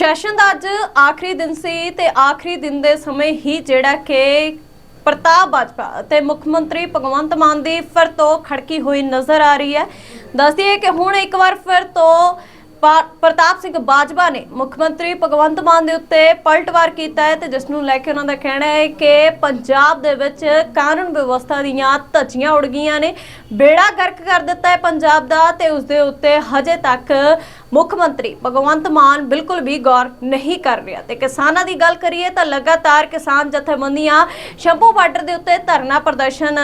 Session ਦਾ ਅੱਜ ਆਖਰੀ ਦਿਨ ਸੀ ਤੇ ਆਖਰੀ ਦਿਨ ਦੇ ਸਮੇਂ ਹੀ ਜਿਹੜਾ ਕਿ ਪ੍ਰਤਾਪ ਬਾਜਪਾ ਅਤੇ ਮੁੱਖ ਮੰਤਰੀ ਭਗਵੰਤ ਮਾਨ ਦੀ ਫਿਰ ਤੋਂ ਖੜਕੀ ਹੋਈ ਨਜ਼ਰ ਆ ਰਹੀ ਹੈ। ਦੱਸਦੀਏ ਕਿ ਹੁਣ ਇੱਕ ਵਾਰ ਫਿਰ ਤੋਂ ਪਾ- ਪ੍ਰਤਾਪ ਸਿੰਘ ਬਾਜਵਾ ਨੇ ਮੁੱਖ ਮੰਤਰੀ ਭਗਵੰਤ ਮਾਨ ਦੇ ਉੱਤੇ ਪਲਟਵਾਰ ਕੀਤਾ ਹੈ ਤੇ ਜਿਸ ਨੂੰ ਲੈ ਕੇ ਉਹਨਾਂ ਦਾ ਕਹਿਣਾ ਹੈ ਕਿ ਪੰਜਾਬ ਦੇ ਵਿੱਚ ਕਾਨੂੰਨ ਵਿਵਸਥਾ ਦੀਆਂ ਧੱਜੀਆਂ ਉੜ ਗਈਆਂ ਨੇ। ਬੇੜਾ ਗਰਕ ਕਰ ਦਿੱਤਾ ਹੈ ਪੰਜਾਬ ਦਾ ਤੇ ਉਸ ਦੇ ਉੱਤੇ ਹਜੇ ਤੱਕ ਮੁੱਖ ਮੰਤਰੀ ਭਗਵੰਤ ਮਾਨ ਬਿਲਕੁਲ ਵੀ ਗੌਰ ਨਹੀਂ ਕਰ ਰਿਹਾ। ਤੇ ਕਿਸਾਨਾਂ ਦੀ ਗੱਲ ਕਰੀਏ ਤਾਂ ਲਗਾਤਾਰ ਕਿਸਾਨ ਜਥੇਬੰਦੀਆਂ ਸ਼ੰਭੂ ਬਾਰਡਰ ਦੇ ਉੱਤੇ ਧਰਨਾ ਪ੍ਰਦਰਸ਼ਨ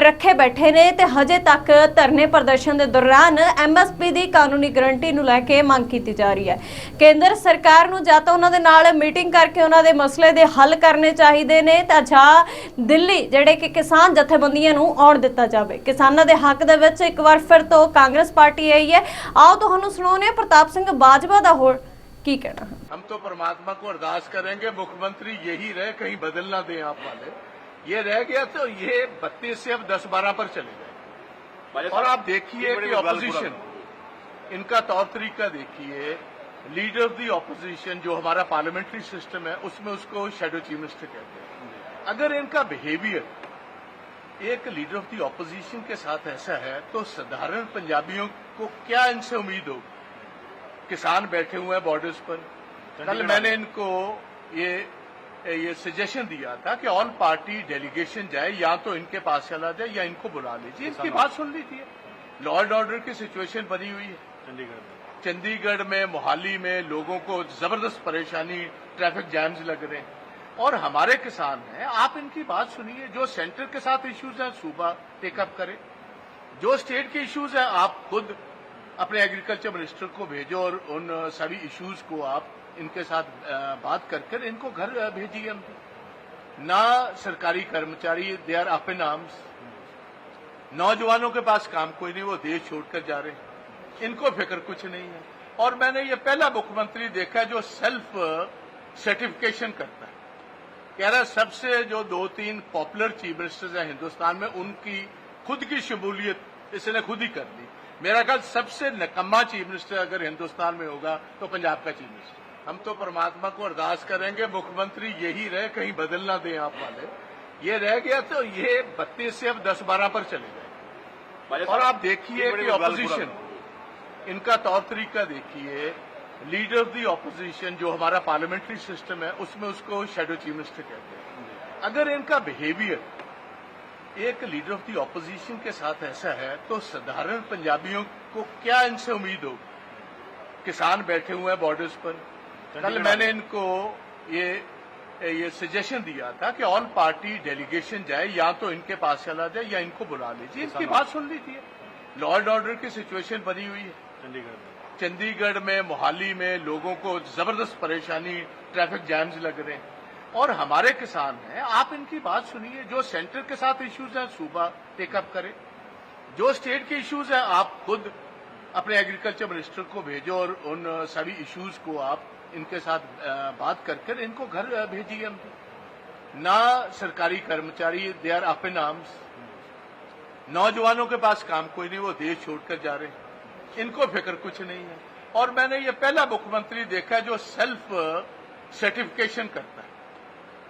ਰੱਖੇ ਬੈਠੇ ਨੇ ਤੇ ਹਜੇ ਤੱਕ ਧਰਨੇ ਪ੍ਰਦਰਸ਼ਨ ਦੇ ਦੌਰਾਨ ਐਮਐਸਪੀ ਦੀ ਕਾਨੂੰਨੀ ਗਰੰਟੀ ਨੂੰ ਲੈ ਕੇ ਮੰਗ ਕੀਤੀ ਜਾ ਰਹੀ ਹੈ। ਕੇਂਦਰ ਸਰਕਾਰ ਨੂੰ ਜਾਂ ਤਾਂ ਉਹਨਾਂ ਦੇ ਨਾਲ ਮੀਟਿੰਗ ਕਰਕੇ ਉਹਨਾਂ ਦੇ ਮਸਲੇ ਦੇ ਹੱਲ ਕਰਨੇ ਚਾਹੀਦੇ ਨੇ ਤਾਂ ਜਾਂ ਦਿੱਲੀ, ਜਿਹੜੇ ਕਿ ਕਿਸਾਨ ਜਥੇਬੰਦੀਆਂ ਨੂੰ ਆਉਣ ਦਿੱਤਾ ਜਾਵੇ। ਕਿਸਾਨਾਂ ਦੇ ਹੱਕ ਦੇ ਵਿੱਚ ਇੱਕ ਵਾਰ ਫਿਰ ਤੋਂ ਕਾਂਗਰਸ ਪਾਰਟੀ ਆਈ ਹੈ। ਆਓ ਤੁਹਾਨੂੰ ਸੁਣਾਉਣ پرتاپجر کہ ہم تو پرماتما کو ارداس کریں گے مکھ منتری یہی رہے کہیں بدل نہ دیں آپ والے۔ یہ رہ گیا تو یہ بتیس سے اب دس بارہ پر چلے گئے۔ اور آپ دیکھیے اپوزیشن ان کا طور طریقہ دیکھیے لیڈر دی اپوزیشن جو ہمارا پارلیمنٹری سسٹم ہے اس میں اس کو شیڈو چیف منسٹر کہتے ہیں۔ اگر ان کا بہیویئر ایک لیڈر آف دی اپوزیشن کے ساتھ ایسا ہے تو سادارن پنجابیوں کو کیا ان سے امید ہوگی؟ کسان بیٹھے ہوئے ہیں بارڈرز پر۔ کل میں نے ان کو یہ یہ سجیشن دیا تھا کہ آل پارٹی ڈیلیگیشن جائے یا تو ان کے پاس چلا جائے یا ان کو بلا لیجیے ان کی بات سن لیجیے لا اینڈ آرڈر کی سچویشن بنی ہوئی ہے۔ چندی گڑھ میں۔ چندی گڑھ میں موہالی میں لوگوں کو زبردست پریشانی ٹریفک جامز لگ رہے ہیں۔ اور ہمارے کسان ہیں آپ ان کی بات سنیے۔ جو سینٹر کے ساتھ ایشوز ہیں صوبہ ٹیک اپ کرے۔ جو اسٹیٹ کے ایشوز ہیں آپ خود اپنے ایگریکلچر منسٹر کو بھیجو اور ان سبھی ایشوز کو آپ ان کے ساتھ بات کر کر ان کو گھر بھیجیے ہم نہ سرکاری کرمچاری they are up and arms نوجوانوں کے پاس کام کوئی نہیں، وہ دیش چھوڑ کر جا رہے ہیں۔ ان کو فکر کچھ نہیں ہے۔ اور میں نے یہ پہلا مکھ منتری دیکھا جو سیلف سرٹیفکیشن کرتا ہے۔ کہہ رہا سب سے جو دو تین پاپولر چیف منسٹر ہیں ہندوستان میں، ان کی خود کی شمولیت اس نے خود ہی کر دی میرا خیال سب سے نکما چیف منسٹر اگر ہندوستان میں ہوگا تو پنجاب کا چیف منسٹر۔ ہم تو پرماتما کو ارداس کریں گے مکھ منتری یہی رہے کہیں بدل نہ دیں آپ والے۔ یہ رہ گیا تو یہ بتیس سے اب دس بارہ پر چلے گئے۔ اور آپ دیکھیے کہ اپوزیشن ان کا طور طریقہ دیکھیے لیڈر آف دی اپوزیشن جو ہمارا پارلیمنٹری سسٹم ہے اس میں اس کو شیڈو چیف منسٹر کہتے ہیں۔ اگر ان کا بہیویئر ایک لیڈر آف دی اپوزیشن کے ساتھ ایسا ہے تو سدھارن پنجابیوں کو کیا ان سے امید ہو؟ کسان بیٹھے ہوئے ہیں بارڈرز پر۔ کل میں نے ان کو یہ یہ سجیشن دیا تھا کہ آل پارٹی ڈیلیگیشن جائے یا تو ان کے پاس چلا جائے یا ان کو بلا لیجیے ان کی بات سن لیجیے لا اینڈ آرڈر کی سچویشن بنی ہوئی ہے۔ چندی گڑھ میں۔ موہالی میں لوگوں کو زبردست پریشانی ٹریفک جامز لگ رہے ہیں۔ اور ہمارے کسان ہیں، آپ ان کی بات سنیے، جو سینٹر کے ساتھ ایشوز ہیں، صوبہ ٹیک اپ کرے۔ جو اسٹیٹ کے ایشوز ہیں، آپ خود اپنے ایگریکلچر منسٹر کو بھیجو اور ان سبھی ایشوز کو آپ ان کے ساتھ بات کر کر ان کو گھر بھیجیے ہم۔ نہ سرکاری کرمچاری they are up in arms نوجوانوں کے پاس کام کوئی نہیں، وہ دیش چھوڑ کر جا رہے ہیں۔ ان کو فکر کچھ نہیں ہے۔ اور میں نے یہ پہلا مکھ منتری دیکھا جو سیلف سرٹیفکیشن کرتا ہے۔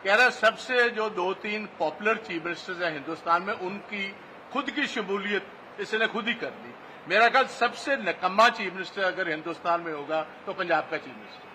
کہہ رہا سب سے جو دو تین پاپولر چیف منسٹرز ہیں ہندوستان میں، ان کی خود کی شمولیت اس نے خود ہی کر دی۔ میرا خیال سب سے نکما چیف منسٹر اگر ہندوستان میں ہوگا تو پنجاب کا چیف منسٹر